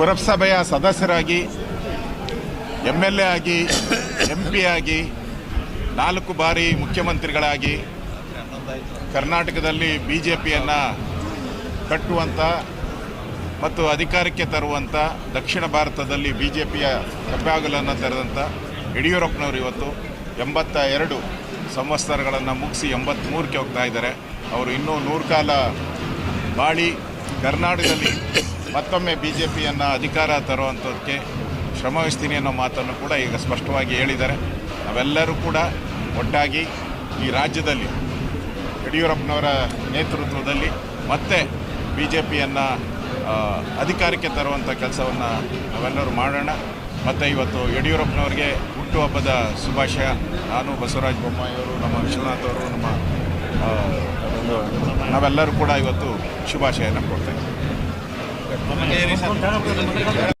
ಪುರಸಭೆಯ ಸದಸ್ಯರಾಗಿ M L A ಆಗಿ ಎಂ ಪಿ ಆಗಿ, ನಾಲ್ಕು ಬಾರಿ ಮುಖ್ಯಮಂತ್ರಿಗಳಾಗಿ ಕರ್ನಾಟಕದಲ್ಲಿ ಬಿ ಜೆ ಪಿಯನ್ನು ಕಟ್ಟುವಂಥ ಮತ್ತು ಅಧಿಕಾರಕ್ಕೆ ತರುವಂಥ ದಕ್ಷಿಣ ಭಾರತದಲ್ಲಿ ಬಿ ಜೆ ಪಿಯ ಹೆಬ್ಬಾಗಲನ್ನು ತೆರೆದಂಥ ಯಡಿಯೂರಪ್ಪನವರು ಇವತ್ತು ಎಂಬತ್ತ ಎರಡು ಸಂವತ್ಸರಗಳನ್ನು ಮುಗಿಸಿ ಎಂಬತ್ತ್ಮೂರಕ್ಕೆ ಹೋಗ್ತಾ ಇದ್ದಾರೆ. ಅವರು ಇನ್ನೂ ನೂರು ಕಾಲ ಬಾಳಿ ಕರ್ನಾಟಕದಲ್ಲಿ ಮತ್ತೊಮ್ಮೆ ಬಿ ಜೆ ಪಿಯನ್ನು ಅಧಿಕಾರ ತರುವಂಥದ್ದಕ್ಕೆ ಶ್ರಮವಹಿಸ್ತೀನಿ ಅನ್ನೋ ಮಾತನ್ನು ಕೂಡ ಈಗ ಸ್ಪಷ್ಟವಾಗಿ ಹೇಳಿದ್ದಾರೆ. ನಾವೆಲ್ಲರೂ ಕೂಡ ಒಟ್ಟಾಗಿ ಈ ರಾಜ್ಯದಲ್ಲಿ ಯಡಿಯೂರಪ್ಪನವರ ನೇತೃತ್ವದಲ್ಲಿ ಮತ್ತೆ ಬಿ ಜೆ ಪಿಯನ್ನು ಅಧಿಕಾರಕ್ಕೆ ತರುವಂಥ ಕೆಲಸವನ್ನು ನಾವೆಲ್ಲರೂ ಮಾಡೋಣ. ಮತ್ತು ಇವತ್ತು ಯಡಿಯೂರಪ್ಪನವರಿಗೆ ಹುಟ್ಟುಹಬ್ಬದ ಶುಭಾಶಯ. ನಾನು ಬಸವರಾಜ ಬೊಮ್ಮಾಯಿಯವರು ನಮ್ಮ ವಿಶ್ವನಾಥ್ ಅವರು, ನಮ್ಮ ನಾವೆಲ್ಲರೂ ಕೂಡ ಇವತ್ತು ಶುಭಾಶಯನ ಕೊಡ್ತೇವೆ Vamos a